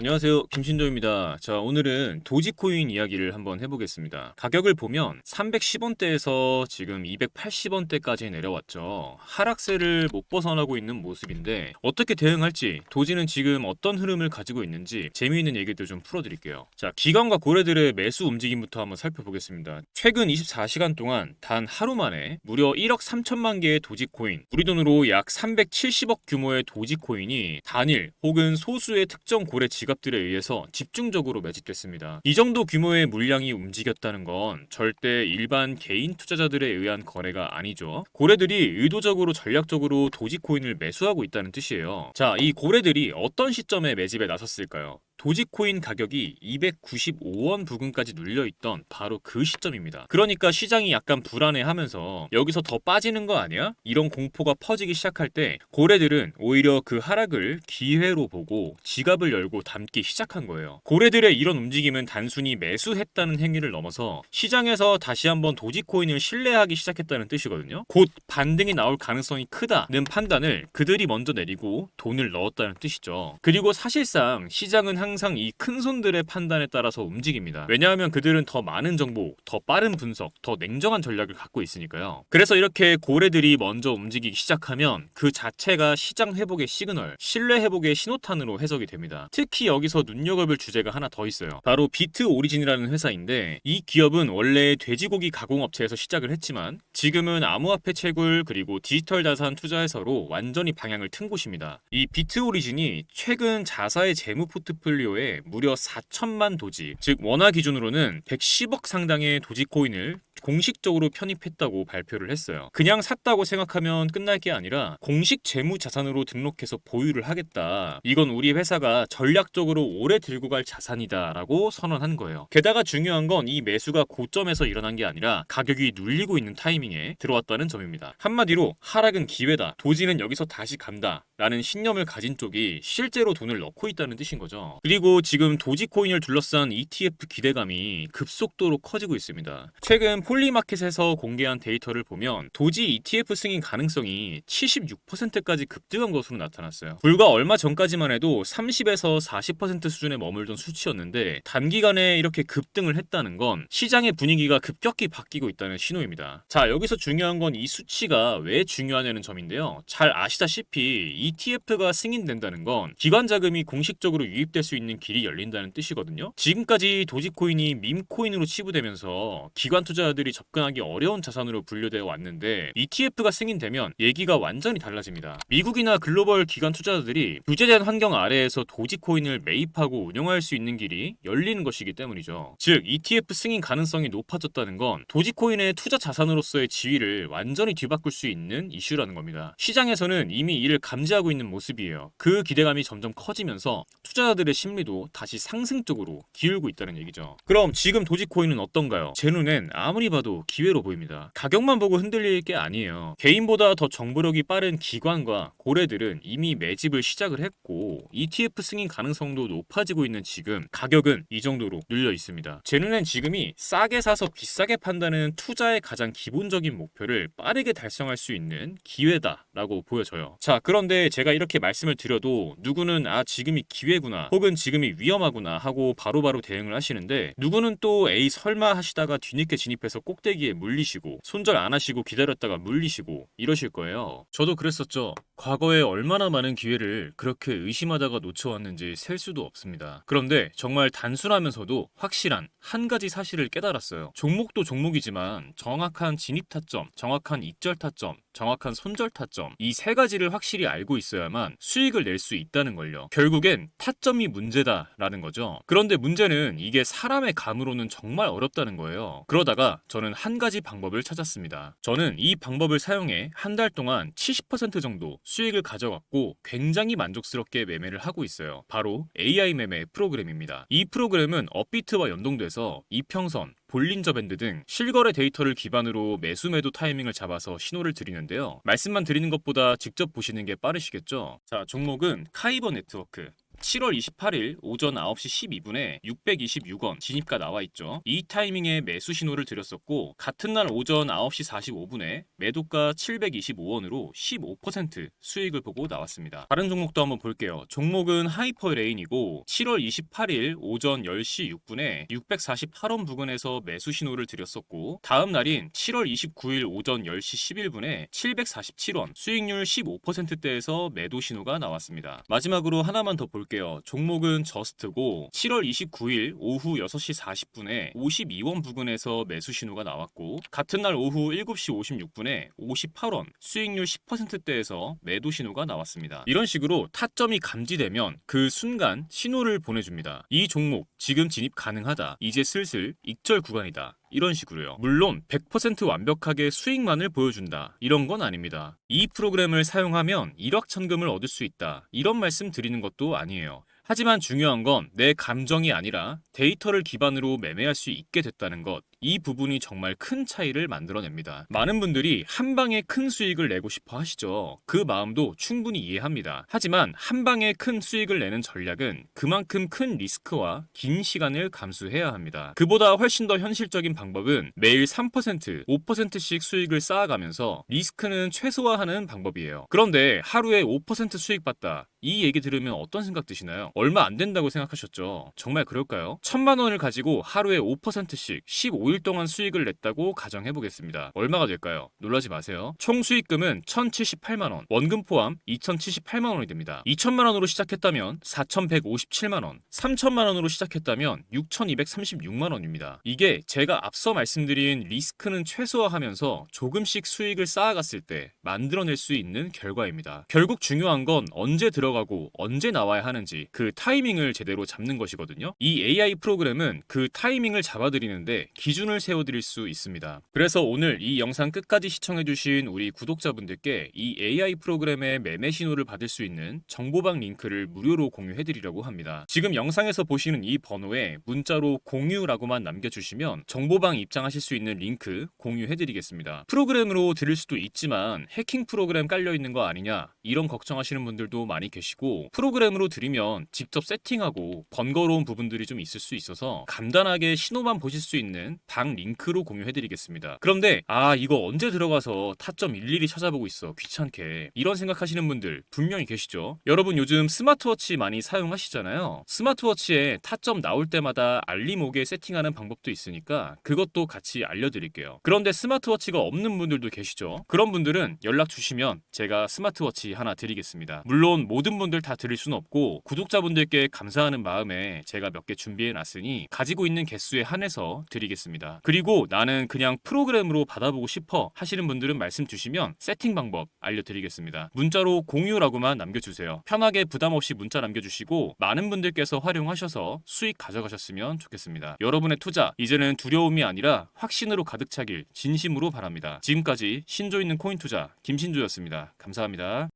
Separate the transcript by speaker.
Speaker 1: 안녕하세요. 김신조입니다. 자, 오늘은 도지코인 이야기를 한번 해보겠습니다. 가격을 보면 310원대에서 지금 280원대까지 내려왔죠. 하락세를 못 벗어나고 있는 모습인데 어떻게 대응할지 도지는 지금 어떤 흐름을 가지고 있는지 재미있는 얘기들 좀 풀어드릴게요. 자, 기관과 고래들의 매수 움직임부터 한번 살펴보겠습니다. 최근 24시간 동안 단 하루 만에 무려 1억 3천만 개의 도지코인, 우리 돈으로 약 370억 규모의 도지코인이 단일 혹은 소수의 특정 고래 지 갑들에 의해서 집중적으로 매집됐습니다. 이 정도 규모의 물량이 움직였다는 건 절대 일반 개인 투자자들에 의한 거래가 아니죠. 고래들이 의도적으로 전략적으로 도지코인을 매수하고 있다는 뜻이에요. 자, 이 고래들이 어떤 시점에 매집에 나섰을까요? 도지코인 가격이 295원 부근까지 눌려있던 바로 그 시점입니다. 그러니까 시장이 약간 불안해하면서 여기서 더 빠지는 거 아니야? 이런 공포가 퍼지기 시작할 때 고래들은 오히려 그 하락을 기회로 보고 지갑을 열고 담기 시작한 거예요. 고래들의 이런 움직임은 단순히 매수했다는 행위를 넘어서 시장에서 다시 한번 도지코인을 신뢰하기 시작했다는 뜻이거든요. 곧 반등이 나올 가능성이 크다는 판단을 그들이 먼저 내리고 돈을 넣었다는 뜻이죠. 그리고 사실상 시장은 항상 이 큰 손들의 판단에 따라서 움직입니다. 왜냐하면 그들은 더 많은 정보, 더 빠른 분석, 더 냉정한 전략을 갖고 있으니까요. 그래서 이렇게 고래들이 먼저 움직이기 시작하면 그 자체가 시장 회복의 시그널, 신뢰 회복의 신호탄으로 해석이 됩니다. 특히 여기서 눈여겨볼 주제가 하나 더 있어요. 바로 비트 오리진이라는 회사인데 이 기업은 원래 돼지고기 가공업체에서 시작을 했지만 지금은 암호화폐 채굴 그리고 디지털 자산 투자 회사로 완전히 방향을 튼 곳입니다. 이 비트 오리진이 최근 자사의 재무 포트폴리오 에 무려 4천만 도지, 즉 원화 기준으로는 110억 상당의 도지코인을 공식적으로 편입했다고 발표를 했어요. 그냥 샀다고 생각하면 끝날 게 아니라 공식 재무 자산으로 등록해서 보유를 하겠다. 이건 우리 회사가 전략적으로 오래 들고 갈 자산이다라고 선언한 거예요. 게다가 중요한 건 이 매수가 고점에서 일어난 게 아니라 가격이 눌리고 있는 타이밍에 들어왔다는 점입니다. 한마디로 하락은 기회다. 도지는 여기서 다시 간다. 라는 신념을 가진 쪽이 실제로 돈을 넣고 있다는 뜻인 거죠. 그리고 지금 도지코인을 둘러싼 ETF 기대감이 급속도로 커지고 있습니다. 최근 폴리마켓에서 공개한 데이터를 보면 도지 ETF 승인 가능성이 76%까지 급등한 것으로 나타났어요. 불과 얼마 전까지만 해도 30에서 40% 수준에 머물던 수치였는데 단기간에 이렇게 급등을 했다는 건 시장의 분위기가 급격히 바뀌고 있다는 신호입니다. 자, 여기서 중요한 건 이 수치가 왜 중요하냐는 점인데요. 잘 아시다시피 ETF가 승인된다는 건 기관 자금이 공식적으로 유입될 수 있는 길이 열린다는 뜻이거든요. 지금까지 도지코인이 밈코인으로 치부되면서 기관 투자자 들이 접근하기 어려운 자산으로 분류되어 왔는데 ETF가 승인되면 얘기가 완전히 달라집니다. 미국이나 글로벌 기관 투자자들이 규제된 환경 아래에서 도지코인을 매입하고 운영할 수 있는 길이 열리는 것이기 때문이죠. 즉 ETF 승인 가능성이 높아졌다는 건 도지코인의 투자 자산으로서의 지위를 완전히 뒤바꿀 수 있는 이슈라는 겁니다. 시장에서는 이미 이를 감지하고 있는 모습이에요. 그 기대감이 점점 커지면서 투자자들의 심리도 다시 상승적으로 기울고 있다는 얘기죠. 그럼 지금 도지코인은 어떤가요? 제 눈엔 아무리 봐도 기회로 보입니다. 가격만 보고 흔들릴 게 아니에요. 개인보다 더 정보력이 빠른 기관과 고래들은 이미 매집을 시작을 했고 ETF 승인 가능성도 높아지고 있는 지금 가격은 이 정도로 눌려 있습니다. 제 눈엔 지금이 싸게 사서 비싸게 판다는 투자의 가장 기본적인 목표를 빠르게 달성할 수 있는 기회다라고 보여져요. 자, 그런데 제가 이렇게 말씀을 드려도 누구는 아 지금이 기회구나 혹은 지금이 위험하구나 하고 바로바로 대응을 하시는데 누구는 또 에이 설마 하시다가 뒤늦게 진입해서 꼭대기에 물리시고 손절 안 하시고 기다렸다가 물리시고 이러실 거예요. 저도 그랬었죠. 과거에 얼마나 많은 기회를 그렇게 의심하다가 놓쳐왔는지 셀 수도 없습니다. 그런데 정말 단순하면서도 확실한 한 가지 사실을 깨달았어요. 종목도 종목이지만 정확한 진입 타점, 정확한 입절 타점, 정확한 손절 타점 이 세 가지를 확실히 알고 있어야만 수익을 낼 수 있다는 걸요. 결국엔 타점이 문제다라는 거죠. 그런데 문제는 이게 사람의 감으로는 정말 어렵다는 거예요. 그러다가 저는 한 가지 방법을 찾았습니다. 저는 이 방법을 사용해 한 달 동안 70% 정도 수익을 가져갔고 굉장히 만족스럽게 매매를 하고 있어요. 바로 AI 매매 프로그램입니다. 이 프로그램은 업비트와 연동돼서 이평선, 볼린저 밴드 등 실거래 데이터를 기반으로 매수 매도 타이밍을 잡아서 신호를 드리는데요. 말씀만 드리는 것보다 직접 보시는 게 빠르시겠죠? 자, 종목은 카이버 네트워크. 7월 28일 오전 9시 12분에 626원 진입가 나와 있죠. 이 타이밍에 매수 신호를 드렸었고 같은 날 오전 9시 45분에 매도가 725원으로 15% 수익을 보고 나왔습니다. 다른 종목도 한번 볼게요. 종목은 하이퍼레인이고 7월 28일 오전 10시 6분에 648원 부근에서 매수 신호를 드렸었고 다음 날인 7월 29일 오전 10시 11분에 747원 수익률 15%대에서 매도 신호가 나왔습니다. 마지막으로 하나만 더 볼게요. 종목은 저스트고 7월 29일 오후 6시 40분에 52원 부근에서 매수 신호가 나왔고 같은 날 오후 7시 56분에 58원 수익률 10%대에서 매도 신호가 나왔습니다. 이런 식으로 타점이 감지되면 그 순간 신호를 보내줍니다. 이 종목 지금 진입 가능하다. 이제 슬슬 익절 구간이다. 이런 식으로요. 물론 100% 완벽하게 수익만을 보여준다. 이런 건 아닙니다. 이 프로그램을 사용하면 일확천금을 얻을 수 있다. 이런 말씀 드리는 것도 아니에요. 하지만 중요한 건 내 감정이 아니라 데이터를 기반으로 매매할 수 있게 됐다는 것. 이 부분이 정말 큰 차이를 만들어냅니다. 많은 분들이 한 방에 큰 수익을 내고 싶어 하시죠. 그 마음도 충분히 이해합니다. 하지만 한 방에 큰 수익을 내는 전략은 그만큼 큰 리스크와 긴 시간을 감수해야 합니다. 그보다 훨씬 더 현실적인 방법은 매일 3%, 5%씩 수익을 쌓아가면서 리스크는 최소화하는 방법이에요. 그런데 하루에 5% 수익 봤다. 이 얘기 들으면 어떤 생각 드시나요? 얼마 안 된다고 생각하셨죠? 정말 그럴까요? 천만 원을 가지고 하루에 5%씩 15일 동안 수익을 냈다고 가정해 보겠습니다. 얼마가 될까요? 놀라지 마세요. 총 수익금은 1,078만 원, 원금 포함 2,078만 원이 됩니다. 2천만 원으로 시작했다면 4,157만 원, 3천만 원으로 시작했다면 6,236만 원입니다. 이게 제가 앞서 말씀드린 리스크는 최소화하면서 조금씩 수익을 쌓아갔을 때 만들어낼 수 있는 결과입니다. 결국 중요한 건 언제 들어가고 언제 나와야 하는지 그 타이밍을 제대로 잡는 것이거든요. 이 AI 프로그램은 그 타이밍을 잡아드리는데 기 준을 세워드릴 수 있습니다. 그래서 오늘 이 영상 끝까지 시청해주신 우리 구독자분들께 이 AI 프로그램의 매매 신호를 받을 수 있는 정보방 링크를 무료로 공유해드리려고 합니다. 지금 영상에서 보시는 이 번호에 문자로 공유라고만 남겨주시면 정보방 입장하실 수 있는 링크 공유해드리겠습니다. 프로그램으로 들을 수도 있지만 해킹 프로그램 깔려있는 거 아니냐 이런 걱정하시는 분들도 많이 계시고 프로그램으로 들으면 직접 세팅하고 번거로운 부분들이 좀 있을 수 있어서 간단하게 신호만 보실 수 있는 방 링크로 공유해드리겠습니다. 그런데 아 이거 언제 들어가서 타점 일일이 찾아보고 있어 귀찮게 이런 생각하시는 분들 분명히 계시죠. 여러분 요즘 스마트워치 많이 사용하시잖아요. 스마트워치에 타점 나올 때마다 알림 오게 세팅하는 방법도 있으니까 그것도 같이 알려드릴게요. 그런데 스마트워치가 없는 분들도 계시죠. 그런 분들은 연락 주시면 제가 스마트워치 하나 드리겠습니다. 물론 모든 분들 다 드릴 수는 없고 구독자분들께 감사하는 마음에 제가 몇 개 준비해 놨으니 가지고 있는 개수에 한해서 드리겠 습니다. 그리고 나는 그냥 프로그램으로 받아보고 싶어 하시는 분들은 말씀 주시면 세팅 방법 알려드리겠습니다. 문자로 공유라고만 남겨주세요. 편하게 부담 없이 문자 남겨주시고 많은 분들께서 활용하셔서 수익 가져가셨으면 좋겠습니다. 여러분의 투자 이제는 두려움이 아니라 확신으로 가득 차길 진심으로 바랍니다. 지금까지 신조 있는 코인 투자 김신조였습니다. 감사합니다.